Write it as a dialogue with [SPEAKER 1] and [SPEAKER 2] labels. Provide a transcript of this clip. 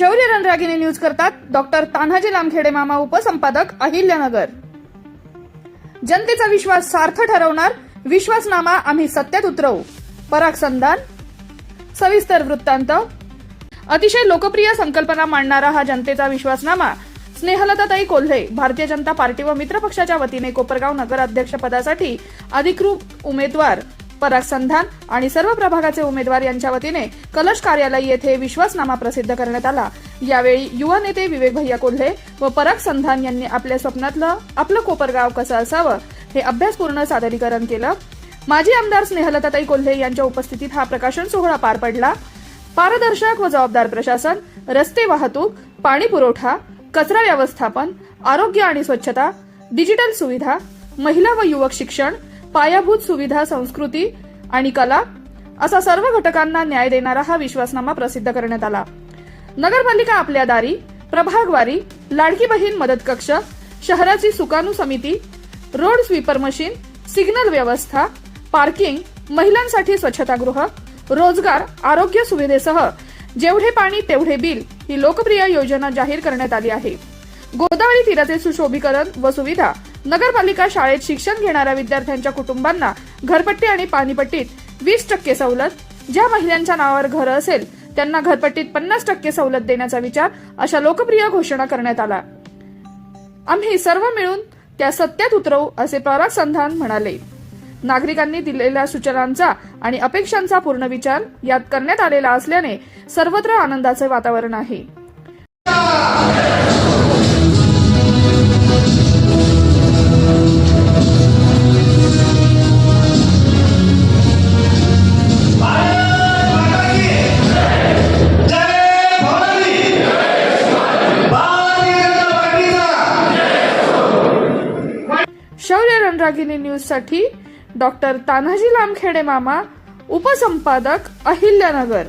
[SPEAKER 1] रणरागिणी news करतात doctor Tanhaji Lamkhede मामा उपसंपादक अहिल्यानगर. जनतेचा विश्वास सार्थ ठरवणार विश्वासनामा आम्ही सत्यात उतरवू. पराग संधान सविस्तर वृत्तांत. अतिशय लोकप्रिय संकल्पना मांडणारा हा जनतेचा विश्वासनामा स्नेहलताताई कोल्हे भारतीय जनता पार्टी व मित्रपक्षाच्या वतीने कोपरगाव नगर अध्यक्षपदासाठी अधिकृत उमेदवार पराग संधान आणि सर्व प्रभागाचे उमेदवार यांच्या वतीने कलश कार्यालय येथे विश्वासनामा प्रसिद्ध करण्यात आला. यावेळी युवा नेते विवेक भैया कोल्हे व पराग संधान यांनी आपल्या स्वप्नातलं आपलं कोपरगाव कसं असावं हे अभ्यासपूर्ण सादरीकरण केलं. माजी आमदार स्नेहलताताई कोल्हे यांच्या उपस्थितीत हा प्रकाशन सोहळा पार पडला. पारदर्शक व जबाबदार प्रशासन रस्ते वाहतूक पाणी पुरवठा कचरा व्यवस्थापन आरोग्य आणि स्वच्छता डिजिटल सुविधा महिला व युवक शिक्षण पायाभूत सुविधा संस्कृती आणि कला असा सर्व घटकांना न्याय देणारा हा विश्वासनामा प्रसिद्ध करण्यात आला. नगरपालिका आपल्या दारी प्रभागवारी लाडकी बहीण मदत कक्ष शहराची सुकाणू समिती रोड स्वीपर मशीन सिग्नल व्यवस्था पार्किंग महिलांसाठी स्वच्छतागृह रोजगार आरोग्य सुविधेसह जेवढे पाणी तेवढे बिल ही लोकप्रिय योजना जाहीर करण्यात आली आहे. गोदावरी तीराचे सुशोभीकरण व सुविधा नगरपालिका शाळेत शिक्षण घेणाऱ्या विद्यार्थ्यांच्या कुटुंबांना घरपट्टी आणि पाणीपट्टीत वीस टक्के सवलत ज्या महिलांच्या नावावर घर असेल त्यांना घरपट्टीत पन्नास टक्के सवलत देण्याचा विचार अशा लोकप्रिय घोषणा करण्यात आला. आम्ही सर्व मिळून त्या सत्यात उतरवू असे पराग संधान म्हणाले. नागरिकांनी दिलेल्या सूचनांचा आणि अपेक्षांचा पूर्ण विचार यात करण्यात आलेला असल्याने सर्वत्र आनंदाचे वातावरण आहे. रणरागिनी न्यूजसाठी न्यूजसाठी डॉक्टर तान्हाजी लामखेडे मामा उपसंपादक अहिल्यानगर.